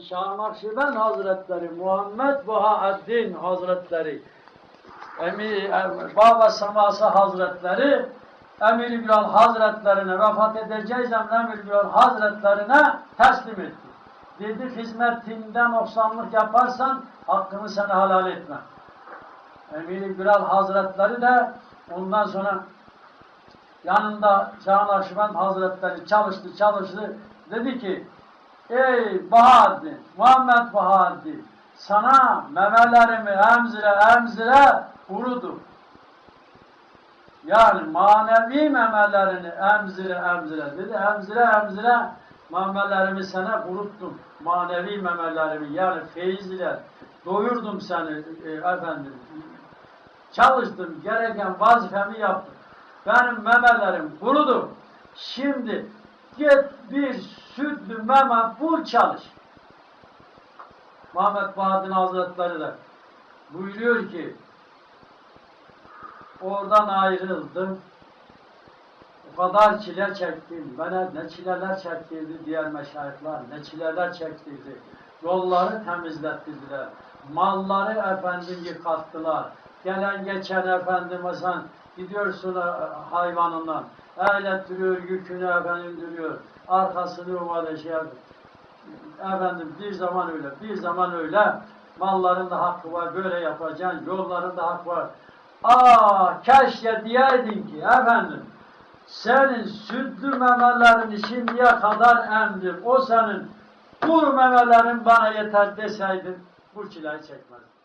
Şah Nakşibend Hazretleri, Muhammed Bahaeddin Hazretleri, Emir, em- Baba Saması Hazretleri, Emir İbrahim Hazretlerine vefat edeceği zaman Emir İbrahim Hazretlerine teslim etti. Dedi hizmetinden noksanlık yaparsan hakkını sana helal etme. Emir İbrahim Hazretleri de ondan sonra yanında Şah Nakşibend Hazretleri çalıştı çalıştı. Dedi ki ey Bahaddin, Muhammed Bahaddin sana memelerimi emzire emzire kurudu. Yani manevi memelerini emzire emzire dedi. Emzire emzire memelerimi sana kuruttum. Manevi memelerimi yani feyiz ile doyurdum seni e, efendim. Çalıştım, gereken vazifemi yaptım. Benim memelerim kurudu. Şimdi git bir sütlü meme bul çalış. Muhammed Bahadır Hazretleri de buyuruyor ki oradan ayrıldım. O kadar çile çektim. Bana ne çileler çektirdi diğer meşayihler, ne çileler çektirdi. Yolları temizlettirdiler. Malları efendim yıkattılar. Gelen geçen efendim mesela gidiyorsun e, hayvanından. Eğlettiriyor, yükünü efendim duruyor. Arkasını ovada şey. Efendim bir zaman öyle, bir zaman öyle. Malların da hakkı var, böyle yapacaksın. Yolların da hakkı var. Aa keşke diyeydin ki efendim senin sütlü memelerini şimdiye kadar emdim. O senin kuru memelerin bana yeter deseydin bu çileyi çekmezdim.